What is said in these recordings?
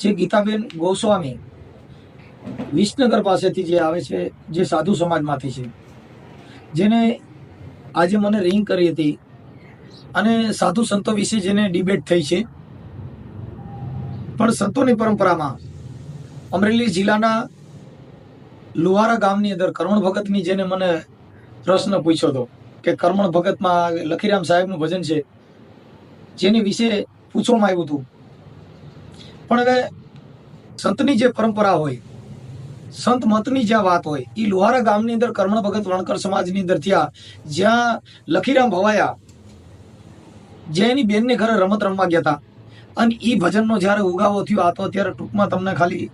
જે ગીતાબેન ગોસ્વામી વિસનગર પાસેથી જે આવે છે, જે સાધુ સમાજમાંથી છે, જેને આજે મને રિંગ કરી હતી અને સાધુ સંતો વિશે જેને ડિબેટ થઈ છે. પણ સંતોની પરંપરામાં અમરેલી જિલ્લાના લુહારા ગામની અંદર કરમણ ભગતની જેને મને પ્રશ્ન પૂછ્યો હતો કે કરમણ ભગતમાં લખીરામ સાહેબનું ભજન છે, જેની વિશે પૂછવામાં આવ્યું હતું. પણ હવે સંતની જે પરંપરા હોય, સંત મતની જ્યાં વાત હોય એ લોહારા ગામની અંદર કર્મણ ભગત વણકર સમાજની અંદર થયા, જ્યાં લખીરામ ભવાયા જે એની બેનને ઘરે રમત રમવા ગયા હતા અને એ ભજનનો જ્યારે ઉગાવો થયો, આ તો અત્યારે ટૂંકમાં તમને ખાલી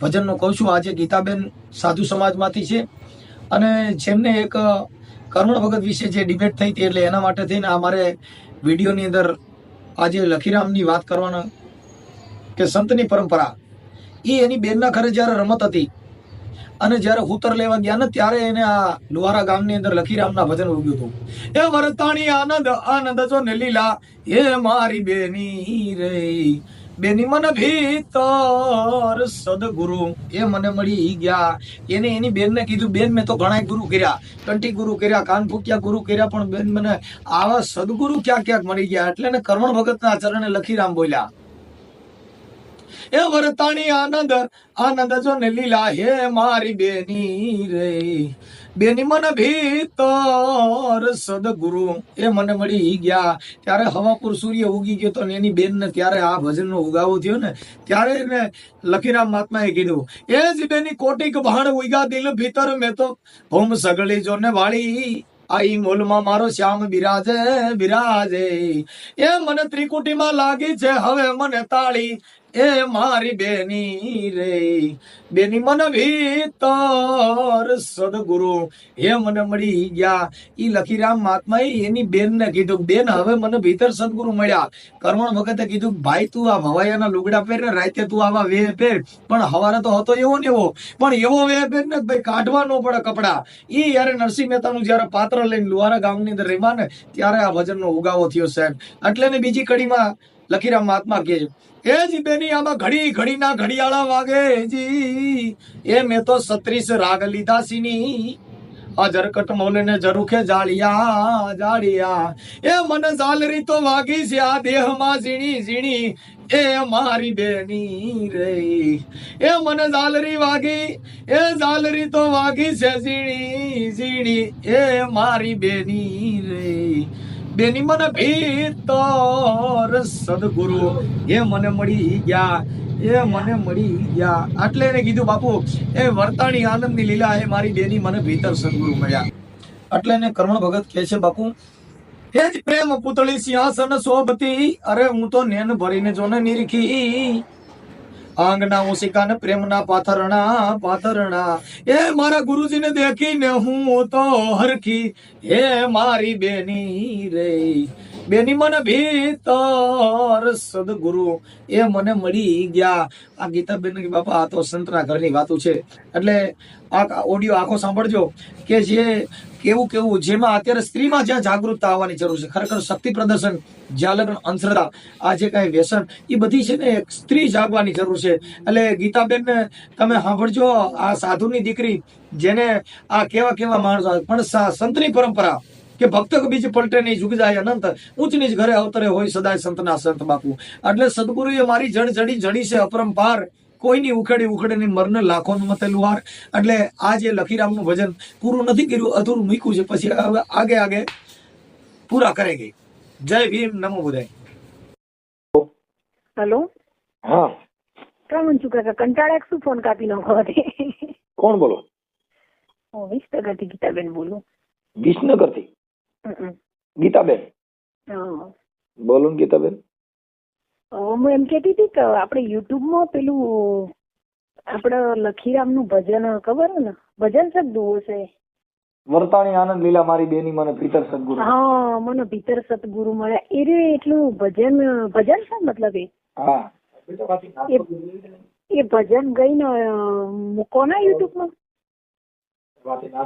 ભજનનો કહું છું, આજે ગીતાબેન સાધુ સમાજમાંથી છે. અને જેમને એક કર્મણ ભગત વિશે જે ડિબેટ થઈ હતી એટલે એના માટે થઈને આ મારે વિડીયોની અંદર આજે લખીરામની વાત કરવાના કે સંતની પરંપરા. એ એની બેનના ઘરે જ્યારે રમત હતી અને જ્યારે હુતર લેવા ગયા ને ત્યારે એને આ લુહારા ગામની અંદર લખીરામના ભજન ઉગ્યું હતું. એ વરતાણી આનંદ આનંદ જો ને લીલા એ મારી બેની રે. બેની મન ભીતર સદગુરુ, એ મને મળી ગયા. એને એની બેનને કીધું, બેન, મેં તો ઘણા ગુરુ કર્યા. કંટી ગુરુ કર્યા, કાન ફૂક્યા ગુરુ કર્યા, પણ બેન મને આવા સદગુરુ ક્યાં ક્યાંક મળી ગયા. એટલે એને કરમણ ભગતના ચરણે લખીરામ બોલ્યા. એ વરતાણી આનંદ આનંદ જો ને લીલા હે મારી બેની રે. બેની મન ભીતર સદગુરુ, એ મને મળી ગયા. ત્યારે હવાપુર સૂર્ય ઉગી ગયો તો એની બેનને ત્યારે આ ભજનનો ઉગાવો થયો ને, ત્યારે એને લખીરામ મહાત્માએ કીધું, એ જ બેની કોટિક ભાણ ઉગા દિલ ભીતર મેં તો ભૂમ સગળી જો ને વાળી. આઈ મોલમાં મારો શ્યામ બિરાજે બિરાજે. એ મને ત્રિકુટીમાં લાગી છે, હવે મને તાળી. એ મારી બેની રે, બેની મન ભીતર સદગુરુ હે મને મળી ગયા. ઈ લખીરામ મહાત્મા એની બેનને કીધું, બેન, હવે મને ભીતર સદગુરુ મળ્યા. કરવણ વખતે કીધું, ભાઈ, તું આ ભવાયાના લુગડા પહેર ને રાતે તું આવા વે પહેર. પણ હવારે તો હતો એવો ને એવો. પણ એવો વે પહેર ને ભાઈ કાઢવા ન પડે કપડા. ઈ યારે નરસિંહ મહેતાનું જયારે પાત્ર લઈને લુહારા ગામની અંદર રહેવા ને ત્યારે આ ભજનનો ઉગાવો થયો સાહેબ. એટલે ને બીજી કડીમાં લખીરામ મહાત્મા કહે છે એ જ બેની, આમાં ઘડી ઘડીના ઘડિયાળા વાગે જી. એ મેં તો સત્રીસ રાગ લીધા સીની. અજર કટ મોલે ને જરુખે જાળિયા જાળિયા. એ મને ઝાલરી તો વાગી છે, આ દેહમાં ઝીણી ઝીણી. એ મારી બેની રે. એ મને ઝાલરી વાગી, એ ઝાલરી તો વાગી છે ઝીણી ઝીણી. એ મારી બેની રે. બેની મને ભીતર સદગુરુ. એ મને મળી ગયા, એ મને મળી ગયા. એટલે એને કીધું, બાપુ, એ વર્તાણી આનંદની લીલા, એ મારી બેની મને ભીતર સદગુરુ મળ્યા. એટલે એને કર્મણ ભગત કહે છે, બાપુ, હે જ પ્રેમ પુતળી સિંહાસન શોભતી અરે હું તો નેન ભરીને જોને નિરખી. આંગના ઓશિકા ને પ્રેમના પાથરણા પાથરણા. એ મારા ગુરુજીને દેખીને હું તો હરખી. હે મારી બેની રે. બેની મને ભીતર સદગુરુ. એ મને મળી ગયા. આ ગીતાબેન બાપા, આ તો સંતના ઘરની વાતો છે. એટલે આ ઓડિયો આખો સાંભળજો કે જે કેવું કેવું, જેમાં અત્યારે સ્ત્રીમાં જ્યાં જાગૃતતા આવવાની જરૂર છે, ખરેખર શક્તિ પ્રદર્શન, જ્યાં લગ્ન, અંધશ્રદ્ધા, આ જે કાંઈ વ્યસન એ બધી છે ને એક સ્ત્રી જાગવાની જરૂર છે. એટલે ગીતાબેન, તમે સાંભળજો આ સાધુની દીકરી, જેને આ કેવા કેવા માણસો પણ સંતની પરંપરા કે ભક્ત બીજ પલટે નહીં જુગ જાય અનંત. ઊંચ નીચ ઘરે અવતરે હોય સદાય સંતના સંત બાપુ. એટલે સદગુરુએ મારી જડ જડી જડી છે અપરંપાર. કોઈની ઉખેડી ઉખેડીની મરને લાખોનું મતેલું હાર. એટલે આ જે લખીરામનું ભજન પૂરું નથી કર્યું અધૂરું મૂક્યું છે. પછી હવે આગે આગે પૂરા કરે ગઈ. જય ભીમ નમો બુધાય. હેલો? હા. છું કાકા કંટાળા શું ફોન કાપી નાખો કોણ બોલો? હું વિસનગરથી ગીતાબેન બોલું. વિસનગરથી. ગીતાબેન હા. બોલો ને ગીતાબેન હું એમ કેતી હતી કે આપણે યુટ્યુબમાં પેલું આપણે લખીરામનું ભજન ખબર ને? ભજન શબ્દ છે વર્તાણી આનંદ લીલા મારી બેની મને પ્રીતર સદગુરુ. હા મને ભીતર સદગુરુ મળ્યા. એ રે એટલું ભજન ભજન છે મતલબ એ? હા. એ ભજન ગઈ ને મૂકો ના યુટ્યુબમાં. હે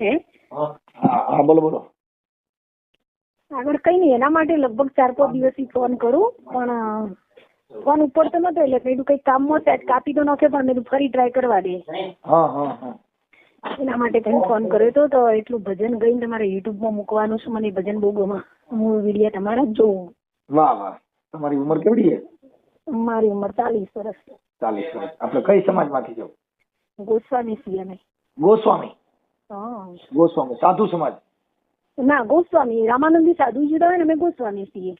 હા? બોલો બોલો. આગળ કઈ નહીં એના માટે લગભગ ચાર પાંચ દિવસથી ફોન કરું પણ ફોન ઉપડતો નતો એટલે કીધું કઈ કામમાં આજ કાપી તો નાખે પણ મેં ફરી ટ્રાય કરવા દે. એના માટે તમે ફોન કર્યો હતો તો એટલું ભજન ગઈને તમારે યુટ્યુબમાં મૂકવાનું છે મને ભજન બહુ ગમે. હું વીડિયો તમારા જ જોઉં. વાહ વાહ. તમારી ઉંમર કેવડી છે? મારી ઉંમર ચાલીસ વર્ષ. ચાલીસ વર્ષ. આપણે કઈ સમાજમાંથી છો? ગોસ્વામી છીએ અમે. ગોસ્વામી. ગોસ્વામી સાધુ સમાજ ના ગોસ્વામી રામાનંદી સાધુ જુદા હોય ને અમે ગોસ્વામી છીએ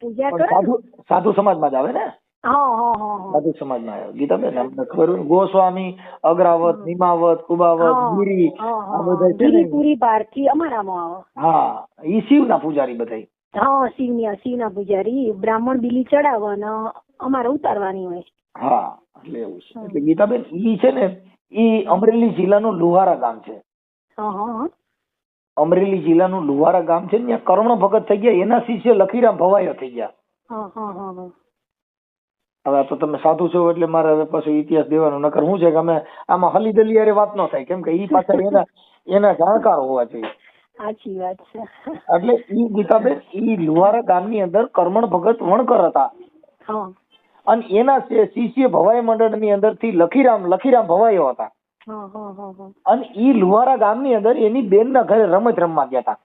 પૂજા કરે સાધુ સાધુ સમાજમાં જ આવે ને સાધુ સમાજમાં આવે ગીતાબેન અમને ખબર ગોસ્વામી અગ્રાવત નિમાવત કુબાવત ગીરી આ બધા છે ગિરિપુરી ભારતી અમારામાં આવે હા ઈ શિવના પૂજારી બધા હા શિવની શિવના પૂજારી બ્રાહ્મણ બીલી ચડાવવાના અમારે ઉતારવાની હોય હા એટલે એવું છે એટલે ગીતાબેન ઈ છે ને ઈ અમરેલી જિલ્લાનું લુહારા ગામ છે. અમરેલી જિલ્લાનું લુહારા ગામ છે. ત્યાં કર્ણ ભગત થઈ ગયા. એના શિષ્ય લખીરામ ભવાયો થઈ ગયા. હવે તો તમે સાધુ છો એટલે મારે હવે પાછું ઇતિહાસ દેવાનો. નકર શું છે કે અમે આમાં હલી દલી વાત ન થાય. કેમ કે ઈ પાછળ એના એના જાણકાર હોવા જોઈએ. સાચી વાત છે. એટલે ઈ ગીતાબેન ઈ લુહારા ગામની અંદર કર્મણ ભગત વણકર હતા. અને એના શિષ્ય ભવાઈ મંડળની અંદરથી લખીરામ લખીરામ ભવાઈઓ હતા. અને ઈ લુહારા ગામની અંદર એની બેનના ઘરે રમત રમવા ગયા હતા.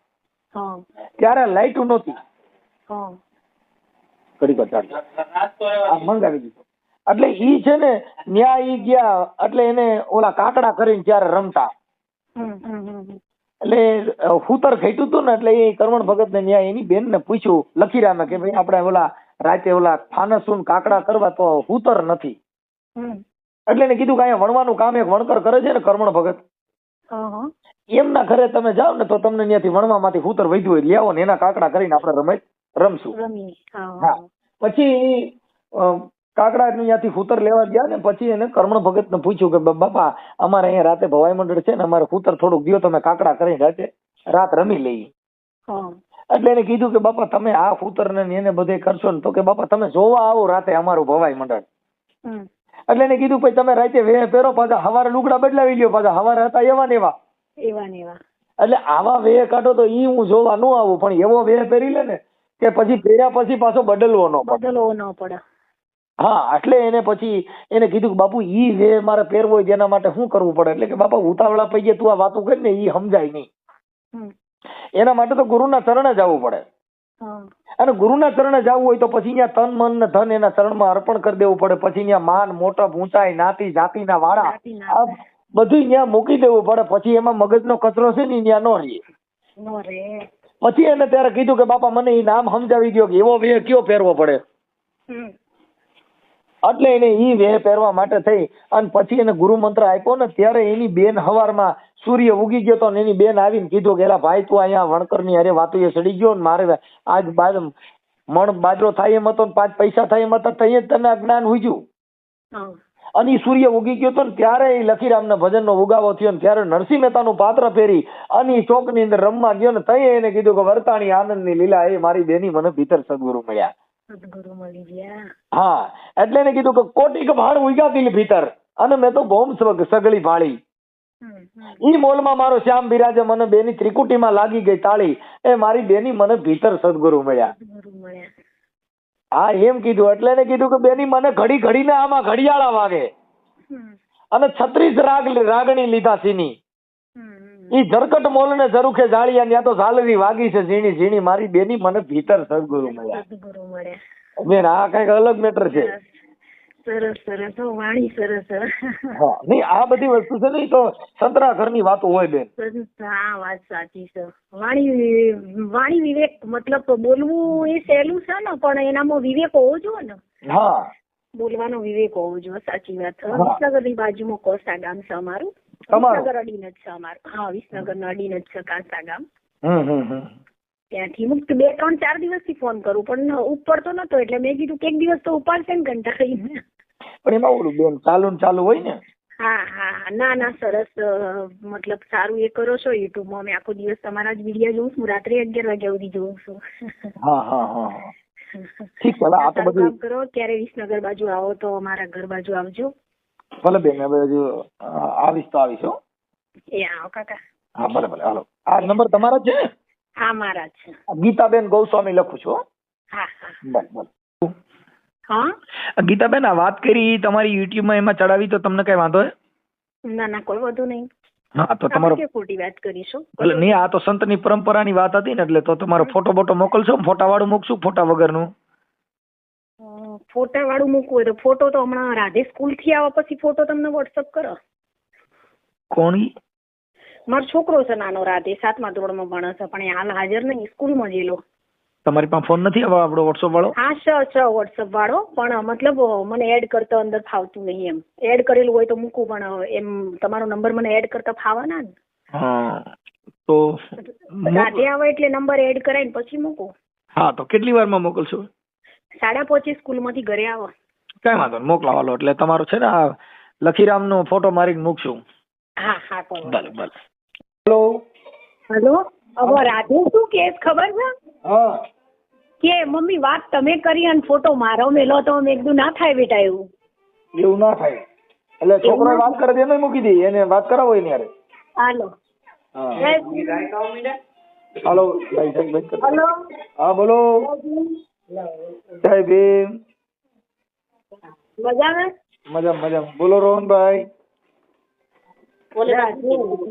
ત્યારે લાઈટ નહોતી. મંગાવી દીધું. એટલે ઈ છે ને ન્યા ઈ ગયા એટલે એને ઓલા કાકડા કરીને ત્યારે રમતા. એટલે હુતર ખેંચ્યું હતું ને એટલે એ કરવણ ભગત ને ન્યાય એની બેન ને પૂછ્યું લખીરામે કે ભાઈ આપણે ઓલા રાતે ઓલા ફાનસુન કાકડા કરવા તો હુતર નથી. એટલે એને કીધું કે અહીંયા વણવાનું કામ એક વણકર કરે છે ને કર્મણ ભગત. એમના ઘરે તમે જાઓ ને તો તમને ત્યાંથી વણવામાંથી હુતર વધ્યું હોય. લેવો ને એના કાકડા કરીને આપણે રમત રમશું. હા પછી કાકડા કાકડા ત્યાંથી ફૂતર લેવા ગયા ને પછી એને કર્મણ ભગત ને પૂછ્યું કે બાપા અમારે અહીંયા રાતે ભવાઈ મંડળ છે ને અમારે ફૂતર થોડુંક દિયો તમે કાકડા કરીને રાતે રાત રમી લઈએ. એટલે એને કીધું કે બાપા તમે આ ફૂતર ને એને બધે કરશો ને તો કે બાપા તમે જોવા આવો રાતે અમારું ભવાઈ મંડળ. એટલે એને કીધું પછી તમે રાતે વેહ પહેરો પાછા હવારે લુગડા બદલાવી લ્યો પાછા હવારે હતા એવા ને એવા. એવા ને એવા. એટલે આવા વેહ કાઢો તો ઈ હું જોવા ન આવું પણ એવો વેહ પહેરી લે ને કે પછી પહેર્યા પછી પાછો બદલવો ન પડે. બદલવો ન પડે. હા એટલે એને પછી એને કીધું કે બાપુ ઈ જે મારે પહેરવો હોય તેના માટે શું કરવું પડે? એટલે કે બાપા ઉતાવળા પૈયે તું આ વાતો કરી ને ઈ સમજાય નહીં. એના માટે તો ગુરુના ચરણે જવું પડે. અને ગુરુના ચરણે જવું હોય તો પછી ત્યાં તન મન ને ધન એના ચરણમાં અર્પણ કરી દેવું પડે. પછી ત્યાં માન મોટપ ઊંચાઈ નાતી જાતિના વાળા. આ બધું ત્યાં મૂકી દેવું પડે. પછી એમાં મગજનો કચરો છે ને ત્યાં ન રહે. નો રે પછી એને ત્યારે કીધું કે બાપા મને ઈ નામ સમજાવી દો કે એવો વે કયો પહેરવો પડે? એટલે એને ઈ વેહ પહેરવા માટે થઈ. અને પછી એને ગુરુ મંત્ર આપ્યો ને ત્યારે એની બેન હવારમાં સૂર્ય ઉગી ગયો તો એની બેન આવીને કીધું કે એલા ભાઈ તું અહીંયા વણકરની અરે વાતું એ સડી ગયો ને મારે આજ બાદ મણ બાજરો થાય એમ હતો ને પાંચ પૈસા થાય એમ હતા તો અહીંયા તને જ્ઞાન ઉજ્યું. અને ઈ સૂર્ય ઉગી ગયો તો ને ત્યારે એ લખીરામના ભજનનો ઉગાવો થયો ને ત્યારે નરસિંહ મહેતાનું પાત્ર ફેરી અને ઈ ચોકની અંદર રમવા ગયો ને તઈ એને કીધું કે વર્તાણી આનંદની લીલા એ મારી બેની મને ભીતર સદગુરુ મળ્યા. સદગુરુ મળી ગયા. હા એટલે એને કીધું કે કોટિક ભાણ ઉગ્યા દિલ ભીતર. અને મેં તો બોમ્બ સગળી ભાળી. ઈ મોલમાં મારો શ્યામ બિરાજે મને બેની ત્રિકુટીમાં લાગી ગઈ તાળી. એ મારી બેની મને ભીતર સદગુરુ મળ્યા. હા એમ કીધું. એટલે એને કીધું કે બેની મને ઘડી ઘડીને આમાં ઘડિયાળા વાગે. અને છત્રીસ રાગ રાગણી લીધા સીની. ઈ ઝરકટ મોલ ને ઝરુખે જાળિયા ત્યાં તો ઝાલરી વાગી છે ઝીણી ઝીણી. મારી બેની મને ભીતર સદગુરુ મળ્યા. સદગુરુ મળ્યા બેન આ કંઈક અલગ મેટર છે. સરસ સરસ વાણી સરસ હા. નહીં આ બધી વસ્તુ છે ને તો સંતરા ઘરની વાતો હોય બેન. હા વાત સાચી છે. વાણી વાણી વિવેક મતલબ બોલવું એ સહેલું છે ને પણ એનામાં વિવેક હોવો જોઈએ ને. હા. બોલવાનો વિવેક હોવો જોઈએ સાચી વાત. વિસનગરની બાજુમાં કોસા ગામ છે અમારું? વિસનગર અડીને જ છે અમારું. હા વિસનગર અડીને જ છે કાંસા ગામ. ત્યાંથી મુક્ત બે ત્રણ ચાર દિવસથી ફોન કરું પણ ઉપડતો નતો એટલે મેં કીધું કે એક દિવસ તો ઉપાડશે ને કંટાળીને પણ એમાં ઓલું બેન ચાલુ ને ચાલુ હોય ને? હા હા ના ના સરસ મતલબ સારું એ કરો છો યુટ્યુબમાં. મેં આખો દિવસ તમારા જ વીડિયો જોઉં છું. રાત્રે અગિયાર વાગ્યા સુધી જોઉં છું. હા હા હા. ઠીક છે આ તો બધું કરો. ક્યારે વિસનગર બાજુ આવો તો અમારા ઘર બાજુ આવજો. ભલે બેન હવે હજુ આવીશ તો આવીશ હો. આવો કાકા. હા ભલે ભલે હાલો. આ નંબર તમારા જ છે ને? હા મારા જ છે. ગીતાબેન ગૌસ્વામી લખું છું હો. હા હા. ભલે ભલે હા? ગીતાબેન આ વાત કરી તમારી તમારી યુટ્યુબમાં એમાં ચડાવી તો તમને કઈ વાંધો ના ના કોઈ વધુ નહીં. હા તો તમારો ખોટી વાત કરીશું? એટલે નહીં આ તો સંતની પરંપરાની વાત હતી ને એટલે તો તમારો ફોટો બોટો મોકલશો ફોટા વાળું મૂકશું ફોટા વગરનું. ફોટા વાળું મૂકવું હોય તો ફોટો તો હમણાં રાધે સ્કૂલથી આવ્યા પછી ફોટો તમને વોટ્સઅપ કરો. કોણી મારો છોકરો છે નાનો રાધે સાતમા ધોરણમાં ભણે છે પણ એ હાલ હાજર નહીં સ્કૂલમાં જેલો તમારી પાસે ફોન નથી હવે આપણો વોટ્સઅપ વાળો? હા છે છે વોટ્સઅપ વાળો પણ મતલબ મને એડ કરતા અંદર ફાવતું નહીં એમ. એડ કરેલું હોય તો મૂકું પણ એમ તમારો નંબર મને એડ કરતા ફાવાના ને. હા તો રાધે આવે એટલે નંબર એડ કરાય ને પછી મૂકું. હા તો કેટલી વારમાં મોકલશો? સાડા પાંચે સ્કૂલમાંથી ઘરે આવો. કઈ વાંધો નહીં મોકલાવાલો એટલે તમારો છે ને આ લખીરામનો ફોટો મારીને મૂકશું. હા હા ભલે ભલે. હેલો? હેલો? હવે રાધે શું કે ખબર છે? હા. કે મમ્મી વાત તમે કરી અને ફોટો મારો. મેલો તો મેં એકદમ ના થાય બેટા એવું. એવું ના થાય. એટલે છોકરો વાત કરે એને મૂકી દે એને વાત કરાવો એની હારે. હાલો. હાલો. હલો? હા બોલો. જય ભીમ. મજામાં? મજા મજા બોલો રોહનભાઈ.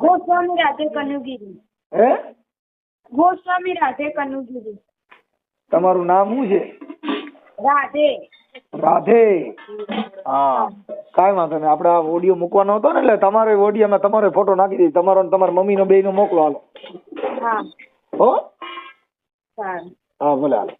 ગોસ્વામી રાધે કનુગીરી હે? ગોસ્વામી રાધે કનુગીરી તમારું નામ શું છે? રાધે. રાધે. હા. કાંઈ વાંધો નહીં. આપણે આ ઓડિયો મૂકવાનો હતો ને એટલે તમારો ઓડિયોમાં તમારો ફોટો નાખી દીધી. તમારો ને તમારા મમ્મીનો બેયનો મોકલો હાલો. હા? હો. હા ભલે હાલો.